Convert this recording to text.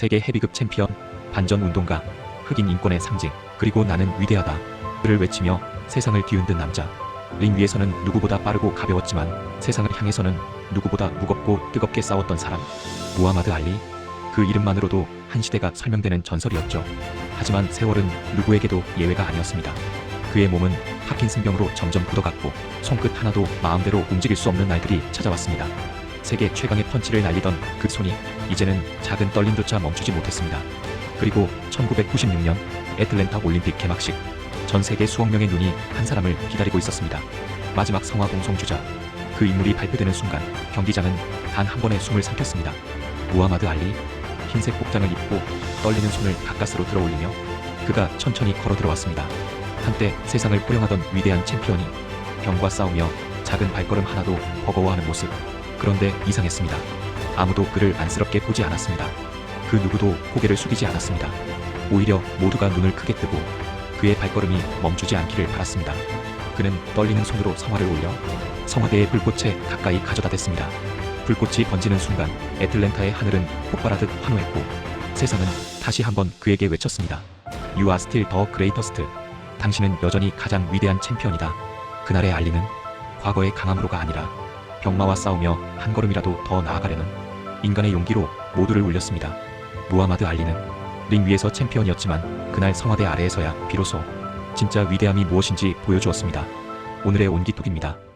세계 헤비급 챔피언, 반전 운동가, 흑인 인권의 상징, 그리고 나는 위대하다. 그를 외치며 세상을 뒤흔든 남자. 링 위에서는 누구보다 빠르고 가벼웠지만 세상을 향해서는 누구보다 무겁고 뜨겁게 싸웠던 사람. 무하마드 알리. 그 이름만으로도 한 시대가 설명되는 전설이었죠. 하지만 세월은 누구에게도 예외가 아니었습니다. 그의 몸은 파킨슨병으로 점점 굳어갔고 손끝 하나도 마음대로 움직일 수 없는 날들이 찾아왔습니다. 세계 최강의 펀치를 날리던 그 손이 이제는 작은 떨림조차 멈추지 못했습니다. 그리고 1996년 애틀랜타 올림픽 개막식 전 세계 수억 명의 눈이 한 사람을 기다리고 있었습니다. 마지막 성화 공성주자 그 인물이 발표되는 순간 경기장은 단 한 번의 숨을 삼켰습니다. 무하마드 알리 흰색 복장을 입고 떨리는 손을 가까스로 들어 올리며 그가 천천히 걸어 들어왔습니다. 한때 세상을 호령하던 위대한 챔피언이 병과 싸우며 작은 발걸음 하나도 버거워하는 모습. 그런데 이상했습니다. 아무도 그를 안쓰럽게 보지 않았습니다. 그 누구도 고개를 숙이지 않았습니다. 오히려 모두가 눈을 크게 뜨고 그의 발걸음이 멈추지 않기를 바랐습니다. 그는 떨리는 손으로 성화를 올려 성화대의 불꽃에 가까이 가져다 댔습니다. 불꽃이 번지는 순간 애틀랜타의 하늘은 폭발하듯 환호했고 세상은 다시 한번 그에게 외쳤습니다. You are still the greatest. 당신은 여전히 가장 위대한 챔피언이다. 그날의 알리는 과거의 강함으로가 아니라 병마와 싸우며 한 걸음이라도 더 나아가려는 인간의 용기로 모두를 울렸습니다. 무하마드 알리는 링 위에서 챔피언이었지만 그날 성화대 아래에서야 비로소 진짜 위대함이 무엇인지 보여주었습니다. 오늘의 온기톡입니다.